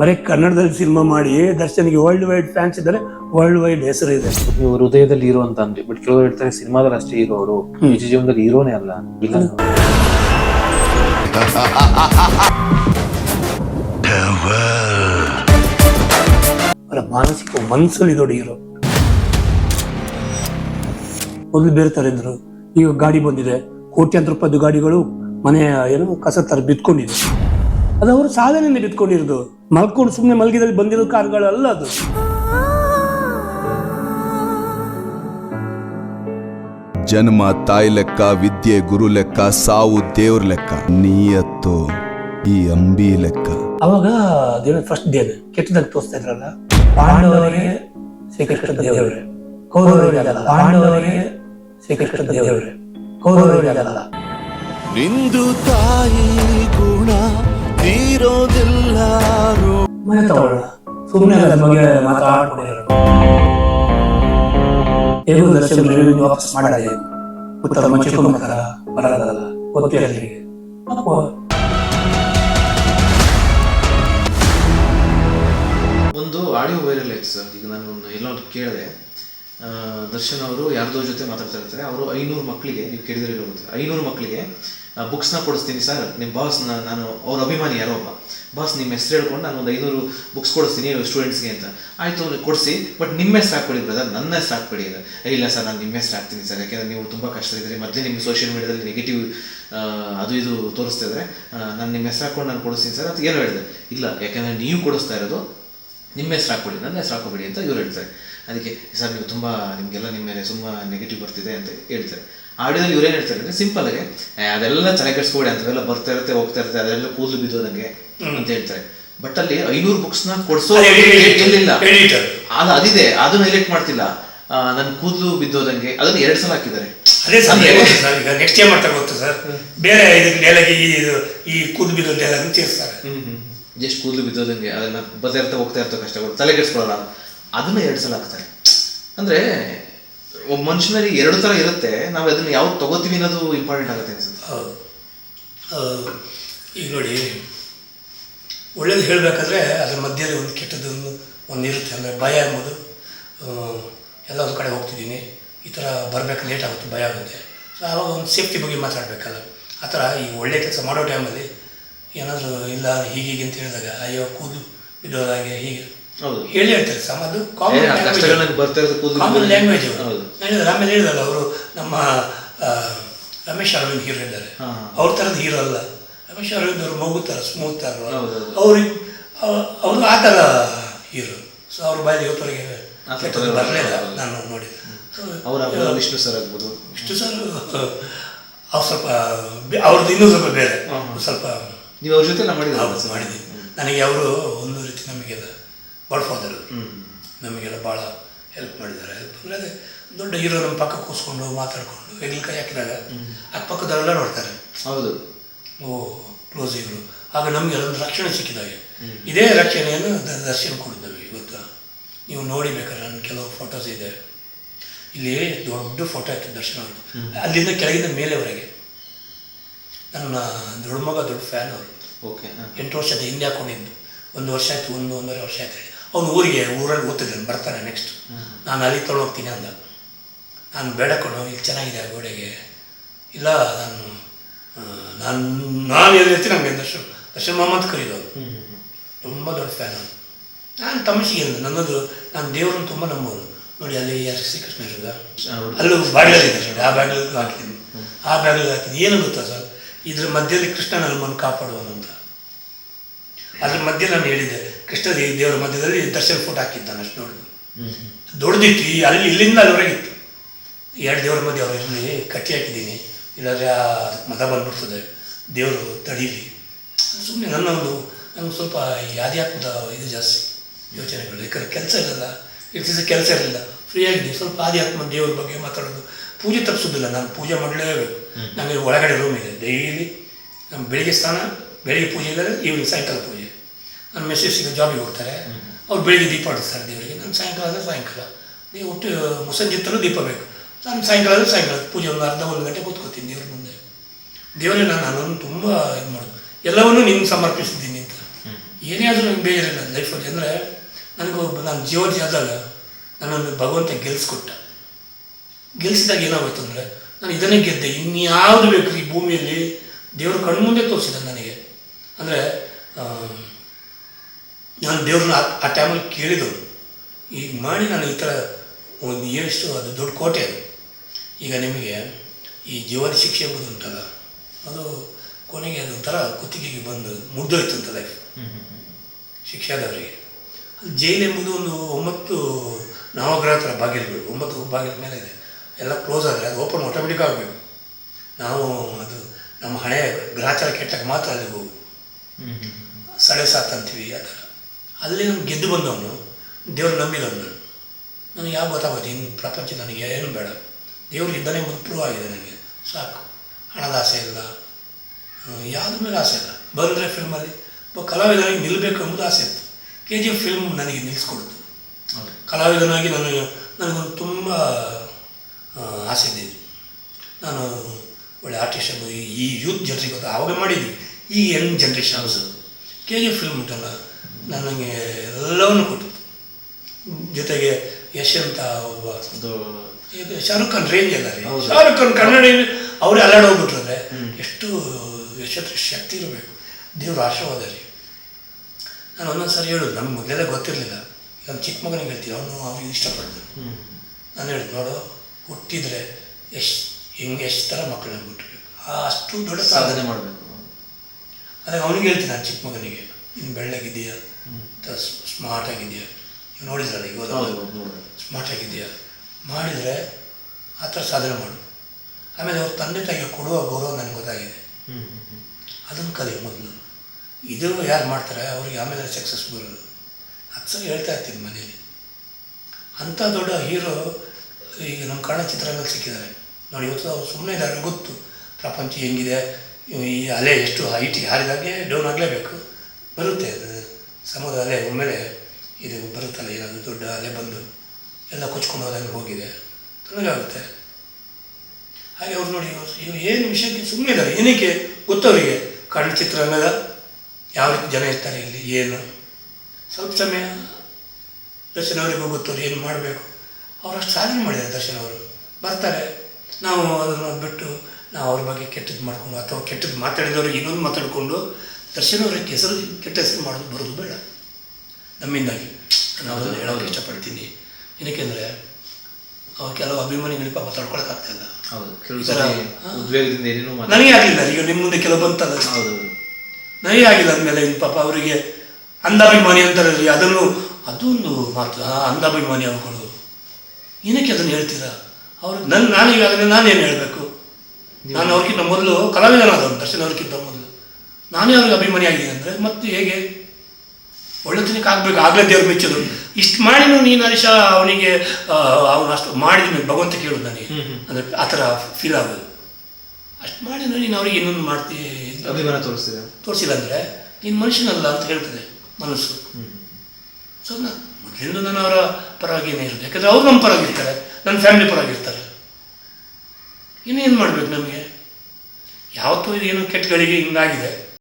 ಬರೀ ಕನ್ನಡದಲ್ಲಿ ಸಿನಿಮಾ ಮಾಡಿ ದರ್ಶನ್ಗೆ ವರ್ಲ್ಡ್ ವೈಡ್ ಫ್ಯಾನ್ಸ್ ಇದ್ದಾರೆ ವರ್ಲ್ಡ್ ವೈಡ್ ಹೆಸರು ಇದೆ. ನೀವು ಹೃದಯದಲ್ಲಿ ಇರೋ ಅಂತ ಅಂದ್ರಿ ಬಟ್ ಕೆಲವರು ಹೇಳ್ತಾರೆ ಸಿನಿಮಾದಲ್ಲಿ ಅಷ್ಟೇ ಹೀರೋ ಅವರು. ನಿಜ ಜೀವನದಲ್ಲಿ ಹೀರೋನೇ ಅಲ್ಲ ಅವರ. ಮಾನಸಿಕ ಮನಸ್ಸಲ್ಲಿ ದೊಡ್ಡ ಹೀರೋ ಮೊದಲು ಬೇರೆ ತರ ಇದ್ರು ಈಗ ಗಾಡಿ ಬಂದಿದೆ ಕೋಟ್ಯಾಂತರ ರೂಪಾಯಿದು ಗಾಡಿಗಳು ಮನೆಯ ಏನು ಕಸ ತರ ಬಿತ್ಕೊಂಡಿದೆ. ಅದು ಅವರು ಸಾಧನೆಯಿಂದ ಬಿತ್ಕೊಂಡಿರೋದು ಮಲ್ಕೊಂಡು ಸುಮ್ಮನೆ ಮಲಗಿದಲ್ಲಿ ಬಂದಿರೋ ಕಾರ್ಗಳಲ್ಲ ಅದು. ಜನ್ಮ ತಾಯಿ ಲೆಕ್ಕ ವಿದ್ಯೆ ಗುರು ಲೆಕ್ಕ ಸಾವು ದೇವ್ರ ಲೆಕ್ಕ. ನೀಯತ್ತು ಈ ಅಂಬಿ ಲೆಕ್ಕ. ಅವಾಗ ದೇವ ಫಸ್ಟ್ ಡೇ ಕೆಟ್ಟದಾಗ ತೋರಿಸ್ತಾ ಇದ್ರಲ್ಲ? ಪಾಂಡವರೇ ಶ್ರೀಕೃಷ್ಣ ದೇವರೇ. ಕೌರವರಿಗೆ ಅಲ್ಲ. ಪಾಂಡವರಿಗೆ ಶ್ರೀಕೃಷ್ಣ ದೇವರೇ. ಕೌರವರಿಗೆ ಅಲ್ಲ. ನಿಂದು ತಾಯಿ ಗುಣ ತೀರೋದಿಲ್ಲ ಮನೆ ತಗೊಳ್ಳ. ಸುಮ್ಮನೆ ಅದ್ರ ಬಗ್ಗೆ ಮಾತಾಡ್ಕೊಂಡಿರೋಣ ಹೇಗೂ ದರ್ಶನ ವಾಪಸ್ ಮಾಡಿದೆ. ಉತ್ತರ ಚಿಕ್ಕಮಕ್ಕಳ ಬರದಲ್ಲ ಗೊತ್ತಿರಲಿ ಒಂದು ಆಡಿಯೋ ವೈರಲ್ ಆಯ್ತು ಸರ್. ಈಗ ನಾನು ಎಲ್ಲೋ ಒಂದು ಕೇಳಿದೆ. ಆ, ದರ್ಶನ್ ಅವರು ಯಾರ್ದೋ ಜೊತೆ ಮಾತಾಡ್ತಾ ಇರ್ತಾರೆ. ಅವರು ಐನೂರು ಮಕ್ಕಳಿಗೆ ನೀವು ಕೇಳಿದ್ರೆ ಗೊತ್ತಿಲ್ಲ ಐನೂರು ಮಕ್ಕಳಿಗೆ ಬುಕ್ಸ್ನ ಕೊಡಿಸ್ತೀನಿ ಸರ್. ನಿಮ್ಮ ಬಾಸ್ನ ನಾನು ಅವ್ರ ಅಭಿಮಾನಿ ಯಾರೋ ಒಬ್ಬ. ಬಾಸ್ ನಿಮ್ಮ ಹೆಸರು ಹೇಳ್ಕೊಂಡು ನಾನು ಒಂದು ಐನೂರು ಬುಕ್ಸ್ ಕೊಡಿಸ್ತೀನಿ ಸ್ಟೂಡೆಂಟ್ಸ್ಗೆ ಅಂತ. ಆಯಿತು ಅವ್ರಿಗೆ ಕೊಡಿಸಿ ಬಟ್ ನಿಮ್ಮ ಹೆಸರು ಹಾಕ್ಬಿಡಿ ಬ್ರದರ್ ನನ್ನ ಹೆಸರು ಹಾಕ್ಬಿಡಿ ಅಂತ "ಏ, ಇಲ್ಲ ಸರ್ ನಾನು ನಿಮ್ಮ ಹೆಸರು ಹಾಕ್ತೀನಿ ಸರ್. ಯಾಕೆಂದರೆ ನೀವು ತುಂಬ ಕಷ್ಟದಿದ್ದೀರಿ ಮೊದಲೇ ನಿಮ್ಮ ಸೋಷಿಯಲ್ ಮೀಡಿಯಾದಲ್ಲಿ ನೆಗೆಟಿವ್ ಅದು ಇದು ತೋರಿಸ್ತಾ ಇದ್ದಾರೆ ನಾನು ನಿಮ್ಮ ಹೆಸರು ಹಾಕ್ಕೊಂಡು ನಾನು ಕೊಡಿಸ್ತೀನಿ ಸರ್ ಅಂತ ಏನು ಹೇಳಿದೆ ಇಲ್ಲ ಯಾಕೆಂದರೆ ನೀವು ಕೊಡಿಸ್ತಾ ಇರೋದು ನಿಮ್ಮ ಹೆಸರು ಹಾಕ್ಕೊಡಿ ನನ್ನ ಹೆಸರು ಹಾಕೋಬೇಡಿ ಅಂತ ಇವ್ರು ಹೇಳ್ತಾರೆ. ಅದಕ್ಕೆ ಸರ್ ನೀವು ತುಂಬ ನಿಮಗೆಲ್ಲ ನಿಮ್ಮ ಮೇಲೆ ತುಂಬ ನೆಗೆಟಿವ್ ಬರ್ತಿದೆ ಅಂತ ಹೇಳ್ತಾರೆ. ಆಡಿಯೋದಲ್ಲಿ ಇವ್ರೇನು ಹೇಳ್ತಾರೆ ಅಂದರೆ ಸಿಂಪಲ್ ಆಗಿ ಅದೆಲ್ಲ ತಲೆ ಕೆಡಿಸ್ಕೊಡಿ ಅಂತವೆಲ್ಲ ಬರ್ತಾ ಇರುತ್ತೆ ಹೋಗ್ತಾ ಇರುತ್ತೆ ಅದೆಲ್ಲ ಕೂದಲು ಬಿದ್ದೋದಂಗೆ ಅಂತ ಹೇಳ್ತಾರೆ. ಬಟ್ ಅಲ್ಲಿ ಐನೂರು ಬುಕ್ಸ್ನ ಕೊಡ್ಸೋ ಅದು editor. ಎಲ್ಲಿಲ್ಲ. ಅದು ಅದಿದೆ. ಅದನ್ನ ಹೈಲೈಟ್ ಮಾಡ್ತಿಲ್ಲ. ನನ್ನ ಕೂದಲು ಬಿದ್ದೋದಂಗೆ ಅದನ್ನ ಎರಡು ಸಲ ಹಾಕಿದ್ದಾರೆ. ಅದೇ ಸರ್ ಸರ್. ಈಗ ನೆಕ್ಸ್ಟ್ ಏನ್ ಮಾಡ್ತಾರೆ ಗೊತ್ತು ಸರ್. ಬೇರೆ ಇದಕ್ಕೆ ಇದು ಈ ಕೂದಲು ಬಿದ್ದು ಡೈಲಾಗ್ ಸೇರಿಸ್ತಾರೆ ಎಷ್ಟು ಕೂದಲು ಬಿದ್ದೋದಂಗೆ ಅದನ್ನ ಬರ್ತಾ ಇರ್ತಾ ಹೋಗ್ತಾ ಇರ್ತಾ ಕಷ್ಟಗಳು ತಲೆ ಕೆಡಿಸ್ಕೊಳ್ಳಲ್ಲ ಅದನ್ನ ಎರಡು ಸಲ ಹಾಕ್ತಾರೆ. ಅಂದ್ರೆ ಒಬ್ಬ ಮನುಷ್ಯನಲ್ಲಿ ಎರಡು ತರ ಇರುತ್ತೆ. ನಾವು ಅದನ್ನ ಯಾವ್ದು ತಗೋತೀವಿ ಅನ್ನೋದು ಇಂಪಾರ್ಟೆಂಟ್ ಆಗುತ್ತೆ ಅನ್ಸುತ್ತೆ. ಹೌದು. ಈಗ ನೋಡಿ ಒಳ್ಳೇದು ಹೇಳಬೇಕಾದ್ರೆ ಅದ್ರ ಮಧ್ಯದಲ್ಲಿ ಒಂದು ಕೆಟ್ಟದ್ದು ಒಂದು ಇರುತ್ತೆ ಅಂದರೆ ಭಯ ಎಂಬುದು ಎಲ್ಲ ಒಂದು ಕಡೆ ಹೋಗ್ತಿದ್ದೀನಿ. ಈ ಥರ ಬರಬೇಕು ಲೇಟ್ ಆಗುತ್ತೆ ಭಯ ಆಗುತ್ತೆ. ಸೊ ಆವಾಗ ಒಂದು ಸೇಫ್ಟಿ ಬಗ್ಗೆ ಮಾತಾಡಬೇಕಲ್ಲ. ಆ ಥರ ಈ ಒಳ್ಳೆ ಕೆಲಸ ಮಾಡೋ ಟೈಮಲ್ಲಿ ಏನಾದರೂ ಇಲ್ಲ ಹೀಗೆ ಹೀಗೆ ಅಂತ ಹೇಳಿದಾಗ ಅಯ್ಯೋ ಕೂದು ಬಿದ್ದೋದಾಗೆ ಹೀಗೆ. ಹೌದು. ಹೇಳಿ ಹೇಳ್ತಾರೆ. ಸಮ ಅದು ಏ, ಕಾಮನ್ ಲ್ಯಾಂಗ್ವೇಜ್ ಹೇಳಿದ್ರೆ ಆಮೇಲೆ ಹೇಳಿದಲ್ಲ ಅವರು ನಮ್ಮ ರಮೇಶ್ ಅರವಿಂದ್ ಹೀರೋ ಇದ್ದಾರೆ. ಅವ್ರ ಥರದ ಹೀರೋ ಅಲ್ಲ. ರಮೇಶ್ ಅರವಿಂದ್ ಅವರು ಮಗು ಥರ ಸ್ಮೂತ್ ಥರ. ಅವ್ರಿಗೆ ಅವರು ಆ ಥರ ಹೀರೋ ಸೊ ಅವ್ರ ಬಾಯಲ್ಲಿ ಇವತ್ತವರೆಗೆ ಕೆಟ್ಟದ್ದು ಬರಲಿಲ್ಲ. ನಾನು ಅವ್ರ ವಿಷ್ಣು ಸರ್ ಆಗ್ಬೋದು. ವಿಷ್ಣು ಸರ್ ಅವ್ರು ಸ್ವಲ್ಪ ಅವ್ರದ್ದು ಇನ್ನೂ ಸ್ವಲ್ಪ ಬೇರೆ. ಸ್ವಲ್ಪ ನೀವು ಅವ್ರ ಜೊತೆ ಹೌದು, ಮಾಡಿದ್ದೀನಿ ನನಗೆ ಅವರು ಒಂದು ರೀತಿ ನಮಗೆಲ್ಲ ಬಡ್ಫಾದರು ಫಾದರ್ ನಮಗೆಲ್ಲ ಭಾಳ ಹೆಲ್ಪ್ ಮಾಡಿದ್ದಾರೆ. ಹೆಲ್ಪ್ ಅಂದರೆ ಅದೇ ದೊಡ್ಡ ಹೀರೋ ನಮ್ಮ ಪಕ್ಕ ಕೂಸ್ಕೊಂಡು ಮಾತಾಡ್ಕೊಂಡು ಎಲ್ಲಿ ಕೈ ಹಾಕಿದಾಗ ಅಕ್ಕಪಕ್ಕದವರೆಲ್ಲ ನೋಡ್ತಾರೆ. ಹೌದು. ಓ ಕ್ಲೋಸ್ ಇವರು ಆಗ ನಮಗೆ ಅದೊಂದು ರಕ್ಷಣೆ ಸಿಕ್ಕಿದಾಗೆ ಇದೇ ರಕ್ಷಣೆಯನ್ನು ದರ್ಶನ ದರ್ಶನ್ ಕೊಡಿದ್ದು ಇವತ್ತು. ನೀವು ನೋಡಿ ಬೇಕಾದ್ರೆ ನನ್ನ ಕೆಲವು ಫೋಟೋಸ್ ಇದೆ. ಇಲ್ಲಿ ದೊಡ್ಡ ಫೋಟೋ ಇತ್ತು ದರ್ಶನ ಅಲ್ಲಿಂದ ಕೆಳಗಿಂದ ಮೇಲೆವರೆಗೆ. ನನ್ನ ದೊಡ್ಡ ಮಗ ದೊಡ್ಡ ಫ್ಯಾನ್ ಅವರು. ಓಕೆ ಎಂಟು ವರ್ಷದ ಹಿಂದೆ ಹಾಕೊಂಡಿದ್ದು. ಒಂದು ವರ್ಷ ಆಯ್ತು ಒಂದು ಒಂದೂವರೆ ವರ್ಷ ಆಯ್ತು ಅವ್ನು ಊರಿಗೆ ಊರಲ್ಲಿ ಓದ್ತಿದ್ದಾನೆ ಬರ್ತಾನೆ ನೆಕ್ಸ್ಟ್ ನಾನು ಅಲ್ಲಿ ತೊಗೊಂಡೋಗ್ತೀನಿ ಅಂದ. ನಾನು ಬೇಡ ಕಣೋ ಇಲ್ಲಿ ಚೆನ್ನಾಗಿದೆ ಆ ಗೋಡೆಗೆ. ಇಲ್ಲ ನಾನು ನಾನು ನಾನು ಎಲ್ಲಿ ಇರ್ತೀನಿ ನಮಗೆ ದರ್ಶನ್ ದರ್ಶನ್ ಮೊಹಮ್ಮದ್ ಕರೀದು ತುಂಬ ದೊಡ್ಡ ಫ್ಯಾನ್ ಅವನು. ನಾನು ತಮಸಿಗೆ ಅಂದ ನನ್ನದು ನಾನು ದೇವರನ್ನು ತುಂಬ ನಂಬೋನು ನೋಡಿ ಅಲ್ಲಿ ಯಾರು ಶ್ರೀಕೃಷ್ಣ ಇರೋದ ಅಲ್ಲೂ ಬಾಗಿಲಲ್ಲಿದೆ ನೋಡಿ ಆ ಬಾಗಿಲು ಹಾಕಿದ್ದೀನಿ. ಆ ಬ್ಯಾಗ್ಲಲ್ಲಿ ಹಾಕಿದ್ದೀನಿ. ಏನು ಗೊತ್ತಾ ಸರ್? ಇದ್ರ ಮಧ್ಯದಲ್ಲಿ ಕೃಷ್ಣ ನಮ್ಮನ್ನು ಕಾಪಾಡುವನು ಅಂತ. ಅದ್ರ ಮಧ್ಯೆ ನಾನು ಹೇಳಿದ್ದೆ ಕೃಷ್ಣ ದೇವರ ಮಧ್ಯದಲ್ಲಿ ದರ್ಶನ ಫೋಟೋ ಹಾಕಿದ್ದಾನೆ ಅಷ್ಟು ನೋಡಿದ್ವಿ. ದೊಡ್ಡದಿತ್ತು ಈ ಅಲ್ಲಿ ಇಲ್ಲಿಂದ ಅಲ್ಲಿವರೆಗಿತ್ತು ಎರಡು ದೇವರ ಮಧ್ಯೆ ಅವ್ರು ಇರಲಿ ಕಟ್ಟಿ ಹಾಕಿದ್ದೀನಿ ಇಲ್ಲಾಂದರೆ ಆ ಮತ ಬಂದ್ಬಿಡ್ತದೆ ದೇವರು ತಡೀಲಿ. ಸುಮ್ಮನೆ ನನ್ನ ಒಂದು ನನಗೆ ಸ್ವಲ್ಪ ಈ ಆಧ್ಯಾತ್ಮದ ಇದು ಜಾಸ್ತಿ ಯೋಚನೆಗಳು ಯಾಕಂದ್ರೆ ಕೆಲಸ ಇರಲ್ಲ ಇರ್ತಿಸ ಕೆಲಸ ಇರಲಿಲ್ಲ. ಫ್ರೀ ಆಗಿದ್ದೀನಿ ಸ್ವಲ್ಪ ಆಧ್ಯಾತ್ಮ ದೇವ್ರ ಬಗ್ಗೆ ಮಾತಾಡೋದು. ಪೂಜೆ ತಪ್ಪಿಸೋದಿಲ್ಲ ನಾನು ಪೂಜೆ ಮಾಡಲೇಬೇಕು. ನನಗೆ ಒಳಗಡೆ ರೂಮ್ ಇದೆ ಡೈಲಿ ನಮ್ಮ ಬೆಳಿಗ್ಗೆ ಸ್ನಾನ ಬೆಳಿಗ್ಗೆ ಪೂಜೆ ಇಲ್ಲದ್ರೆ ಈವ್ನಿಂಗ್ ಸಾಯಂಕಾಲ ಪೂಜೆ. ನನ್ನ ಮೆಸೇಜ್ ಈಗ ಜಾಬಿಗೆ ಹೋಗ್ತಾರೆ. ಅವ್ರು ಬೆಳಿಗ್ಗೆ ದೀಪ ಹೊಡಿಸ್ತಾರೆ ದೇವರಿಗೆ. ನಾನು ಸಾಯಂಕಾಲ ಅಂದರೆ ಸಾಯಂಕಾಲ. ನೀವು ಒಟ್ಟು ಮುಸಂಜಿತ್ತಲೂ ದೀಪ ಬೇಕು. ನಾನು ಸಾಯಂಕಾಲ ಅಂದರೆ ಸಾಯಂಕಾಲ. ಪೂಜೆ ಒಂದು ಅರ್ಧ ಒಂದು ಗಂಟೆ ಕೂತ್ಕೋತೀನಿ ದೇವ್ರ ಮುಂದೆ. ದೇವರೇ ನಾನು ನನ್ನನ್ನು ತುಂಬ ಇದು ಮಾಡೋದು. ಎಲ್ಲವನ್ನೂ ನಿಮ್ಗೆ ಸಮರ್ಪಿಸಿದ್ದೀನಿ ಅಂತ. ಏನೇ ಆದರೂ ನಂಗೆ ಬೇಜಾರಿಲ್ಲ ಲೈಫಲ್ಲಿ. ಅಂದರೆ ನನಗೊಬ್ಬ ನಾನು ಜೀವನ ಆದಾಗ ನನ್ನನ್ನು ಭಗವಂತ ಗೆಲ್ಸ್ಕೊಟ್ಟ. ಗೆಲ್ಸಿದಾಗ ಏನಾಗೋಯ್ತು ಅಂದರೆ ನಾನು ಇದನ್ನೇ ಗೆದ್ದೆ. ಇನ್ಯಾವುದು ಬೇಕು ಈ ಭೂಮಿಯಲ್ಲಿ ದೇವರು ಕಣ್ಮುಂದೆ ತೋರಿಸಿದ ನನಗೆ. ಅಂದರೆ ನಾನು ದೇವ್ರನ್ನ ಆ- ಟೈಮಲ್ಲಿ ಕೇಳಿದವನು. ಈಗ ಮಾಡಿ ನಾನು ಈ ಥರ ಒಂದು ಎಷ್ಟು ಅದು ದೊಡ್ಡ ಕೋಟೆ ಅದು. ಈಗ ನಿಮಗೆ ಈ ಜೀವನ ಶಿಕ್ಷೆ ಎಂಬುದು ಉಂಟಲ್ಲ ಅದು ಕೊನೆಗೆ ಅದೊಂಥರ ಕುತ್ತಿಗೆಗೆ ಬಂದು ಮುಗ್ದೋಯ್ತು ಅಂತ ಲೈಫ್ ಶಿಕ್ಷಾದವರಿಗೆ ಅದು ಜೈಲು ಎಂಬುದು ಒಂದು ಒಂಬತ್ತು ನವಗ್ರಹ ಥರ ಬಾಗಿಲುಗಳು ಒಂಬತ್ತು ಬಾಗಿಲ ಮೇಲೆ ಇದೆ. ಎಲ್ಲ ಕ್ಲೋಸ್ ಆದರೆ ಅದು ಓಪನ್ ಆಟೋಮೆಟಿಕ್ ಆಗಬೇಕು. ನಾವು ಅದು ನಮ್ಮ ಹಳೆಯ ಗ್ರಹಚಾರ ಕೆಟ್ಟಾಗ ಮಾತ್ರ ಅಲ್ಲಿ ಹೋಗು. ಸಡೆ ಸಾತ್ ಅಂತೀವಿ ಆ ಥರ ಅಲ್ಲಿ ನಾನು ಗೆದ್ದು ಬಂದವನು ದೇವ್ರು ನಂಬಿದವನು ನಾನು ನನಗೆ ಯಾವ ಗೊತ್ತಾಗೋದು? ಇನ್ನು ಪ್ರಪಂಚ ನನಗೆ ಏನು ಬೇಡ. ದೇವ್ರಿಗೆ ಇದ್ದಾನೆ ಪ್ರೂವ್ ಆಗಿದೆ ನನಗೆ. ಸಾಕು. ಹಣದ ಆಸೆ ಇಲ್ಲ. ಯಾವುದ್ರ ಮೇಲೆ ಆಸೆ ಇಲ್ಲ. ಬಂದರೆ ಫಿಲ್ಮಲ್ಲಿ ಕಲಾವಿದನಾಗಿ ನಿಲ್ಲಬೇಕು ಎಂಬುದು ಆಸೆ ಇತ್ತು. ಕೆ ಜಿ ಎಫ್ ಫಿಲ್ಮ್ ನನಗೆ ನಿಲ್ಲಿಸ್ಕೊಡ್ತು ಕಲಾವಿದನಾಗಿ ನಾನು ನನಗೊಂದು ತುಂಬ ಆಸೆ ಇದೆ. ನಾನು ಒಳ್ಳೆ ಆರ್ಟಿಸ್ಟ್ ಈ- ಯೂತ್ ಜನರಿಗೆ ಗೊತ್ತಾ? ಆವಾಗ ಮಾಡಿದ್ವಿ. ಈ young generation K G F film ಉಂಟಲ್ಲ ನನಗೆ ಎಲ್ಲವನ್ನು ಕೊಟ್ಟಿತ್ತು ಜೊತೆಗೆ ಯಶ್ ಅಂತ ಒಬ್ಬ ಶಾರುಖ್ ಖಾನ್ ರೇಂಜ್ ಎಲ್ಲ ರೀ. ಶಾರುಖ್ ಖಾನ್ ಕನ್ನಡ ಅವರೇ ಅಲ್ಲಾಡ್ ಹೋಗ್ಬಿಟ್ರೆ ಎಷ್ಟು ಯಶತ್ರ ಶಕ್ತಿ ಇರಬೇಕು. ದೇವ್ರ ಆಶೀರ್ವಾದ ರೀ. ನಾನು ಒಂದೊಂದು ಸರಿ ಹೇಳೋದು ನಮ್ಗೆ ಮೊದಲೆಲ್ಲ ಗೊತ್ತಿರಲಿಲ್ಲ. ನಮ್ಮ ಚಿಕ್ಕ ಮಗನಿಗೆ ಹೇಳ್ತೀವಿ ಅವನು ಅವ್ನಿಗೆ ಇಷ್ಟಪಡ್ದು ನಾನು ಹೇಳಿದ್ ನೋಡು ಹುಟ್ಟಿದರೆ ಎಷ್ಟು ಹಿಂಗೆ ಎಷ್ಟು ಥರ ಮಕ್ಕಳನ್ನ ಬಿಟ್ಟಿರ್ಬೇಕು ಅಷ್ಟು ದೊಡ್ಡ ಸಾಧನೆ ಮಾಡಬೇಕು. ಅದಕ್ಕೆ ಅವನಿಗೆ ಹೇಳ್ತೀನಿ ನಾನು ಚಿಕ್ಕ ಮಗನಿಗೆ ನೀನು ಬೆಳ್ಳಗಿದೆಯಾ? ಸ್ಮಾರ್ಟ್ ಆಗಿದೆಯಾ? ನೀವು ನೋಡಿದ್ರಲ್ಲ ಈಗ ಸ್ಮಾರ್ಟ್ ಆಗಿದೆಯಾ? ಮಾಡಿದರೆ ಆ ಥರ ಸಾಧನೆ ಮಾಡು. ಆಮೇಲೆ ಅವ್ರ ತಂದೆ ತಾಯಿಗೆ ಕೊಡುವ ಗೌರವ ನನಗೆ ಗೊತ್ತಾಗಿದೆ. ಅದನ್ನು ಕಲಿ ಮೊದಲು. ಇದು ಯಾರು ಮಾಡ್ತಾರೆ? ಅವ್ರಿಗೆ ಆಮೇಲೆ ಸಕ್ಸಸ್ ಬರೋದು. ಅದು ಸರಿ ಹೇಳ್ತಾ ಇರ್ತೀನಿ ಮನೇಲಿ. ಅಂಥ ದೊಡ್ಡ ಹೀರೋ ಈಗ ನಮ್ಮ ಕನ್ನಡ ಚಿತ್ರರಂಗದಲ್ಲಿ ಸಿಕ್ಕಿದ್ದಾರೆ ನೋಡಿ ಇವತ್ತು ಅವ್ರು ಸುಮ್ಮನೆ ಇದ್ದಾರೆ ಗೊತ್ತು. ಪ್ರಪಂಚ ಹೆಂಗಿದೆ ಈ ಅಲೆ ಎಷ್ಟು ಹೈಟಿಗೆ ಹಾರಿದಾಗೆ ಡೌನ್ ಆಗಲೇಬೇಕು. ಬರುತ್ತೆ ಅದು. ಸಮುದ್ರ ಅಲೆ ಒಮ್ಮೆಲೆ ಇದು ಬರುತ್ತಲ್ಲ, ಏನಾದರೂ ದೊಡ್ಡ ಅಲೆ ಬಂದು ಎಲ್ಲ ಕೊಚ್ಕೊಂಡು ಹೋದಂಗೆ ಹೋಗಿದೆ. ಆಗುತ್ತೆ. ಹಾಗೆ ಅವ್ರು ನೋಡಿ, ಇವರು ಏನು ವಿಷಯಕ್ಕೆ ಸುಮ್ಮನೆ ಇದ್ದಾರೆ. ಏನಕ್ಕೆ ಗೊತ್ತವರಿಗೆ? ಕನ್ನಡ ಚಿತ್ರರಂಗದ ಯಾವ ರೀತಿ ಜನ ಇರ್ತಾರೆ ಇಲ್ಲಿ, ಏನು? ಸ್ವಲ್ಪ ಸಮಯ ದರ್ಶನ್ ಅವರಿಗೂ ಗೊತ್ತವ್ರು ಏನು ಮಾಡಬೇಕು. ಅವರಷ್ಟು ಸಾಧನೆ ಮಾಡಿದ್ದಾರೆ ದರ್ಶನ್ ಅವರು. ಬರ್ತಾರೆ. ನಾವು ಅದನ್ನು ಬಿಟ್ಟು ನಾವು ಅವ್ರ ಬಗ್ಗೆ ಕೆಟ್ಟದ್ದು ಮಾಡಿಕೊಂಡು, ಅಥವಾ ಕೆಟ್ಟದ್ದು ಮಾತಾಡಿದವ್ರಿಗೆ ಇನ್ನೊಂದು ಮಾತಾಡಿಕೊಂಡು ದರ್ಶನ್ ಅವ್ರಿಗೆ ಹೆಸರು ಕೆಟ್ಟ ಹೆಸರು ಮಾಡೋದು ಬರೋದು ಬೇಡ. ನಮ್ಮಿಂದಾಗಿ. ನಾನು ಅದನ್ನು ಹೇಳೋಕ್ಕೆ ಇಷ್ಟಪಡ್ತೀನಿ. ಏನಕ್ಕೆಂದರೆ ಅವ್ರು ಕೆಲವು ಅಭಿಮಾನಿಗಳಿಗೆ ಪಾಪ. ಉದ್ವೇಗದಿಂದ ನನಗೆ ಆಗಿಲ್ಲ ಈಗ ನಿಮ್ಮ ಮುಂದೆ ಕೆಲವು ಬಂತಲ್ಲ ನನಗೆ ಆಗಿಲ್ಲ ಅಂದಮೇಲೆ ಇನ್ನು ಪಾಪ ಅವರಿಗೆ ಅಂಧಾಭಿಮಾನಿ ಅಂತಾರಲ್ಲ ಅದನ್ನು ಅದೊಂದು ಮಾತು ಅಂಧಾಭಿಮಾನಿ ಅವುಗಳು. ಏನಕ್ಕೆ ಅದನ್ನು ಹೇಳ್ತೀರಾ? ಅವರು ನನ್ನ ನಾನೀಗ ಅದನ್ನು ನಾನೇನು ಹೇಳಬೇಕು? ನಾನು ಅವ್ರಿಗಿಂತ ಮೊದಲು ಕಲಾವಿದನಾದವನು ದರ್ಶನ ಅವ್ರಿಗಿಂತ ಮೊದಲು. ನಾನೇ ಅವ್ರಿಗೆ ಅಭಿಮಾನಿ ಆಗಿದ್ದೀನಿ ಅಂದರೆ ಮತ್ತೆ ಹೇಗೆ? ಒಳ್ಳೆತನಕ್ಕೆ ಆಗಬೇಕು ಆಗಲೇ ದೇವ್ರು ಮೆಚ್ಚೋದು ಇಷ್ಟು ಮಾಡಿನೂ ನೀನು ಹರೀಶ ಅವನಿಗೆ ಅವನು ಅಷ್ಟು ಮಾಡಿದ ಭಗವಂತ ಕೇಳೋದು ನನಗೆ. ಅಂದರೆ ಆ ಥರ ಫೀಲ್ ಆಗೋದು. ಅಷ್ಟು ಮಾಡಿದ್ರೆ ನೀನು ಅವ್ರಿಗೆ ಇನ್ನೊಂದು ಮಾಡ್ತೀನಿ ಅಭಿಮಾನ ತೋರಿಸಿದೆ ತೋರಿಸಿಲ್ಲ ಅಂದರೆ ನೀನು ಮನುಷ್ಯನಲ್ಲ ಅಂತ ಹೇಳ್ತದೆ ಮನಸ್ಸು. ಸೊ ನಾನು ಮೊದಲಿಂದ ನಾನು ಅವರ ಪರವಾಗಿಯೇ ಇರೋದು. ಯಾಕಂದರೆ ಅವ್ರು ನಮ್ಮ ಪರವಾಗಿರ್ತಾರೆ ನನ್ನ ಫ್ಯಾಮಿಲಿ ಪರವಾಗಿರ್ತಾರೆ. ಇನ್ನೇನು ಮಾಡಬೇಕು ನಮಗೆ? ಯಾವತ್ತೂ ಇದೇನು ಕೆಟ್ಟಗಳಿಗೆ ಹಿಂಗಾಗಿದೆ.